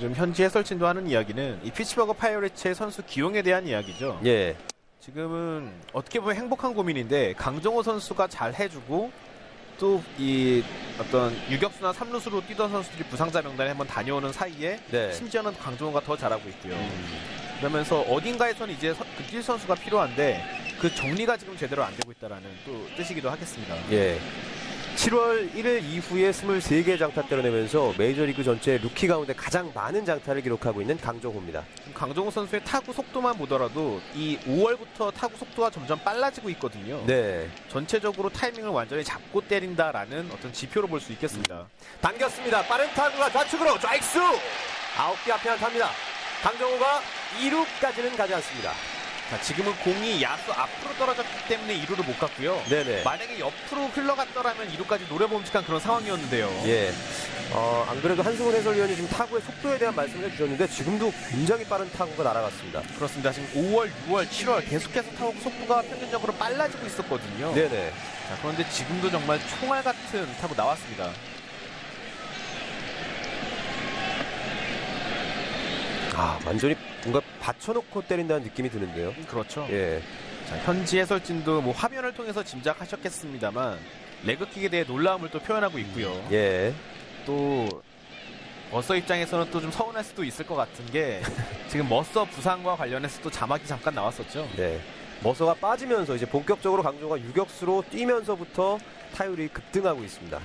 지금 현지 해설진도 하는 이야기는 이 피츠버그 파이어리츠의 선수 기용에 대한 이야기죠. 예. 지금은 어떻게 보면 행복한 고민인데 강정호 선수가 잘 해주고 또 이 어떤 유격수나 삼루수로 뛰던 선수들이 부상자 명단에 한번 다녀오는 사이에 네. 심지어는 강정호가 더 잘하고 있고요. 음. 그러면서 어딘가에서는 이제 서- 그뛸 선수가 필요한데 그 정리가 지금 제대로 안 되고 있다라는 또 뜻이기도 하겠습니다. 예. 7월 1일 이후에 23개 장타 때려내면서 메이저리그 전체 루키 가운데 가장 많은 장타를 기록하고 있는 강정호입니다. 강정호 선수의 타구 속도만 보더라도 이 5월부터 타구 속도가 점점 빨라지고 있거든요. 네. 전체적으로 타이밍을 완전히 잡고 때린다라는 어떤 지표로 볼 수 있겠습니다. 당겼습니다. 빠른 타구가 좌측으로 좌익수! 아홉 개 앞에 안타입니다. 강정호가 2루까지는 가지 않습니다. 자, 지금은 공이 야수 앞으로 떨어졌기 때문에 2루를 못 갔고요. 네네. 만약에 옆으로 흘러갔더라면 2루까지 노려봄직한 그런 상황이었는데요. 예. 어, 안 그래도 한승훈 해설위원이 지금 타구의 속도에 대한 말씀을 해주셨는데 지금도 굉장히 빠른 타구가 날아갔습니다. 그렇습니다. 지금 5월, 6월, 7월 계속해서 타고 속도가 평균적으로 빨라지고 있었거든요. 네네. 자, 그런데 지금도 정말 총알 같은 타구 나왔습니다. 아, 완전히 뭔가 받쳐놓고 때린다는 느낌이 드는데요. 그렇죠. 예. 자, 현지 해설진도 뭐 화면을 통해서 짐작하셨겠습니다만 레그킥에 대해 놀라움을 또 표현하고 있고요. 예. 또 머서 입장에서는 또 좀 서운할 수도 있을 것 같은 게 지금 머서 부상과 관련해서 또 자막이 잠깐 나왔었죠. 네. 머서가 빠지면서 이제 본격적으로 강조가 유격수로 뛰면서부터 타율이 급등하고 있습니다.